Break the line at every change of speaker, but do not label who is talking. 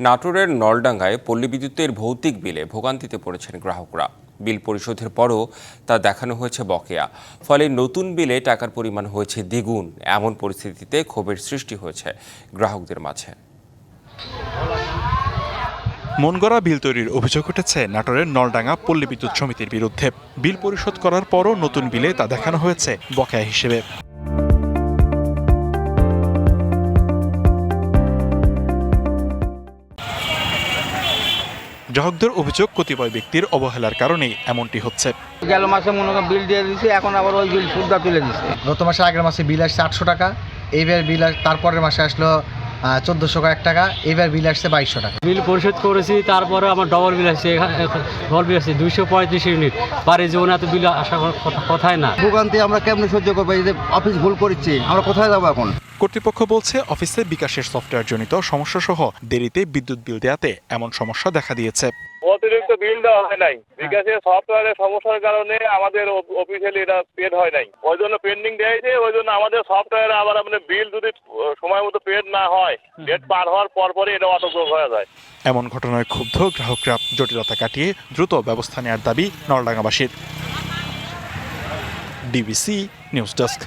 নাটোরের নলডাঙ্গায় পল্লী বিদ্যুতের ভৌতিক বিলে ভোগান্তিতে পড়েছেন গ্রাহকরা। বিল পরিশোধের পরও তা দেখানো হয়েছে বকেয়া। ফলে নতুন বিলে টাকার পরিমাণ হয়েছে দ্বিগুণ। এমন পরিস্থিতিতে ক্ষোভের সৃষ্টি হয়েছে গ্রাহকদের মাঝে।
মনগড়া বিল তৈরির অভিযোগ উঠেছে নাটোরের নলডাঙ্গা পল্লী বিদ্যুৎ সমিতির বিরুদ্ধে। বিল পরিশোধ করার পরও নতুন বিলে তা দেখানো হয়েছে বকেয়া হিসেবে। গ্রাহকদের অভিযোগ কতিপয় ব্যক্তির অবহেলার কারণেই এমনটি হচ্ছে।
গেল মাসে মনে বিল দিয়ে দিছে এখন আবার ওই বিল সুদ্ধা তুলে দিছে।
গত মাসে আগের মাসে বিল আসছে আটশো টাকা এইবার বিল আস- তারপরের মাসে আসলো চোদ্দোশো এক টাকা এইবার বিল আসছে বাইশশো টাকা।
বিল পরিশোধ করেছি তারপরে আমার ডবল বিল আসছে ডবল বিল আসছে দুইশো পঁয়ত্রিশ ইউনিট। বাড়ির জীবনে এত বিল আসার কোনো কথা- কথাই না।
ভোগান্তি আমরা কেমনে সহ্য করব? এই যে অফিস ভুল করছি আমরা কোথায় যাব এখন?
কর্তৃপক্ষ বলছে অফিসে বিকাশের সফটওয়্যার জনিত সমস্যা সহ দেরিতে বিদ্যুৎ বিল দেয়াতে এমন সমস্যা দেখা দিয়েছে।
অতিরিক্ত বিল দেওয়া হয় নাই। বিকাশের সফটওয়্যারের সমস্যার কারণে আমাদের অফিসিয়ালি এটা পেড হয় নাই। ওই জন্য পেন্ডিং দিয়েছে ওই জন্য আমাদের সফটওয়্যারে আবার মানে বিল যদি সময় মতো পেড না হয় ডেট পার হওয়ার পর পরই এটা অটোগ্রহ হয়ে যায়।
এমন ঘটনায় ক্ষুব্ধ গ্রাহকরা জটিলতা কাটিয়ে দ্রুত ব্যবস্থা নেওয়ার দাবি নলডাঙ্গাবাসীর ডিবিসি নিউজ ডেস্ক।